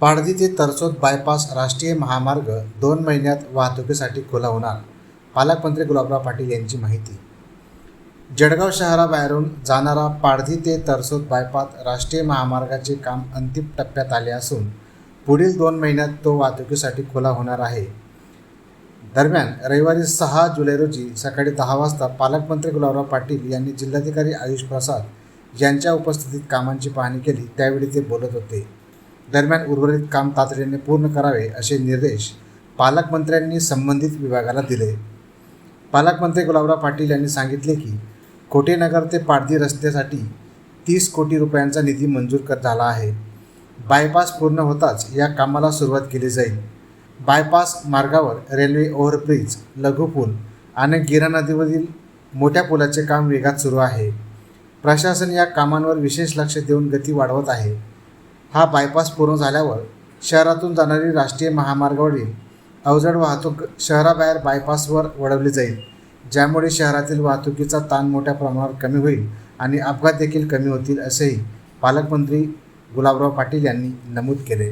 पाडदी ते तरसोद बायपास राष्ट्रीय महामार्ग दोन महिन्यात वाहतुकीसाठी खुला होणार. पालकमंत्री गुलाबराव पाटील यांची माहिती. जळगाव शहराबाहेरून जाणारा पाडधी ते तरसोद बायपास राष्ट्रीय महामार्गाचे काम अंतिम टप्प्यात आले असून पुढील दोन महिन्यात तो वाहतुकीसाठी खुला होणार आहे. दरम्यान रविवारी सहा जुलै रोजी सकाळी दहा वाजता पालकमंत्री गुलाबराव पाटील यांनी जिल्हाधिकारी आयुष प्रसाद यांच्या उपस्थितीत कामांची पाहणी केली त्यावेळी ते बोलत होते. दरम्यान उर्वरित काम तातडीने पूर्ण करावे असे निर्देश पालकमंत्र्यांनी संबंधित विभागाला दिले. पालकमंत्री गुलाबराव पाटील यांनी सांगितले की कोटेनगर ते पाडदी रस्त्यासाठी तीस कोटी रुपयांचा निधी मंजूर कर झाला आहे. बायपास पूर्ण होताच या कामाला सुरुवात केली जाईल. बायपास मार्गावर रेल्वे ओव्हरब्रिज लघुपूल आणि गिरा नदीवरील मोठ्या पुलाचे काम वेगात सुरू आहे. प्रशासन या कामांवर विशेष लक्ष देऊन गती वाढवत आहे. हा बायपास पूर्ण झाल्यावर शहरातून जाणारी राष्ट्रीय महामार्गावरील अवजड वाहतूक शहराबाहेर बायपासवर वळवली जाईल ज्यामुळे शहरातील वाहतुकीचा ताण मोठ्या प्रमाणावर कमी होईल आणि अपघात देखील कमी होतील असेही पालकमंत्री गुलाबराव पाटील यांनी नमूद केले.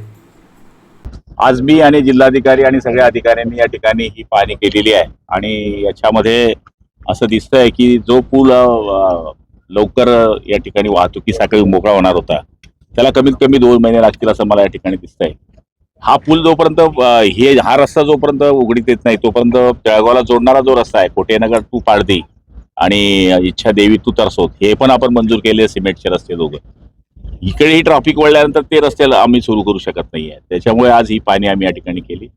आज मी आणि जिल्हाधिकारी आणि सगळ्या अधिकाऱ्यांनी या ठिकाणी ही पाहणी केलेली आहे आणि याच्यामध्ये असं दिसतंय की जो पूल लवकर या ठिकाणी वाहतुकीसाठी मोकळा होणार होता त्याला कमीत कमी दोन महिने लागतील असं मला या ठिकाणी दिसतंय. हा पूल जोपर्यंत हे हा रस्ता जोपर्यंत उघडीत येत नाही तोपर्यंत जळगावला जोडणारा जो रस्ता आहे कोटेनगर टू पाडदी आणि इच्छा देवी टू तरसोत हे पण आपण मंजूर केले सिमेंटचे रस्ते दोघं. इकडेही ट्रॅफिक वळल्यानंतर ते रस्त्याला आम्ही सुरू करू शकत नाहीये त्याच्यामुळे आज ही पाणी आम्ही या ठिकाणी केली.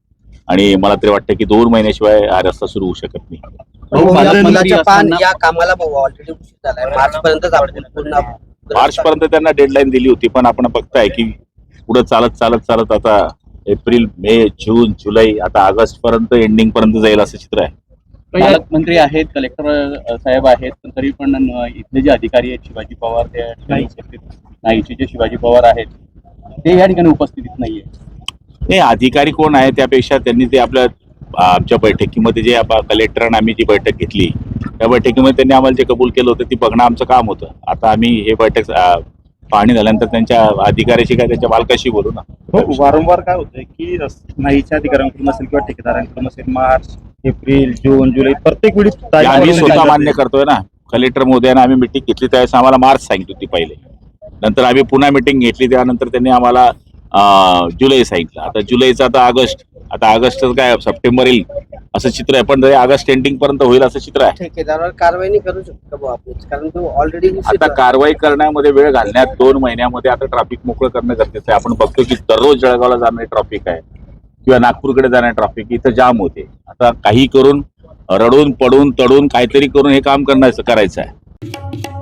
आणि मला तरी वाटतं की दोन महिन्याशिवाय हा रस्ता सुरू होऊ शकत नाही. हो, पालकमंत्री असताना- या कामाला ऑलरेडी उशीर झालाय. मार्च पर्यंत मार्च पर्यंत त्यांना डेडलाईन दिली होती पण आपण बघताय की पुढे चालत चालत चालत आता एप्रिल मे जून जुलै आता ऑगस्ट पर्यंत एंडिंग पर्यंत जाईल असं चित्र आहे. पालकमंत्री आहेत कलेक्टर साहेब आहेत पण तरी पण इथले जे अधिकारी आहेत शिवाजी पवार उपस्थित. नाहीचे जे शिवाजी पवार आहेत ते या ठिकाणी उपस्थितीत नाहीये. नाही अधिकारी कोण आहे त्यापेक्षा त्यांनी ते आपल्या आमच्या बैठकीमध्ये जे कलेक्टरांना आम्ही जी बैठक घेतली त्या बैठकीमध्ये त्यांनी आम्हाला जे कबूल केलं होतं ती बघणं आमचं काम होतं. आता आम्ही हे बैठक पाहणी झाल्यानंतर त्यांच्या अधिकाऱ्याशी काय त्यांच्या मालकाशी बोलू ना. हो वारंवार काय होतंय की नाहीच्या अधिकाऱ्यांकडून असेल किंवा ठेकेदारांकडून असेल मार्च एप्रिल जून जुलै प्रत्येक वेळी आम्ही स्वतः मान्य. करतोय ना. कलेक्टर मोदयानं आम्ही मिटिंग घेतली त्यावेळेस आम्हाला मार्च सांगितली होती पहिले. नंतर आम्ही पुन्हा मिटिंग घेतली त्यानंतर त्यांनी आम्हाला जुलै सांगितलं. आता जुलैचं आता ऑगस्ट आता ऑगस्ट काय सप्टेंबर येईल असं चित्र आहे. पण ऑगस्ट एंडिंग पर्यंत होईल असं चित्र आहे. ठेकेदारावर कारवाई नाही करू शकतो का भाऊ आपण? कारण तो ऑलरेडी आता कारवाई करण्यामध्ये वेळ घालण्यात दोन महिन्यामध्ये आता ट्रॅफिक मोकळं करणं गरजेचं आहे. आपण बघतो की दररोज जळगावला जाणारे ट्रॅफिक आहे किंवा नागपूरकडे जाणारे ट्रॅफिक इथं जाम होते. आता काही करून रडून पडून तडून काहीतरी करून हे काम करण्याचं करायचं आहे.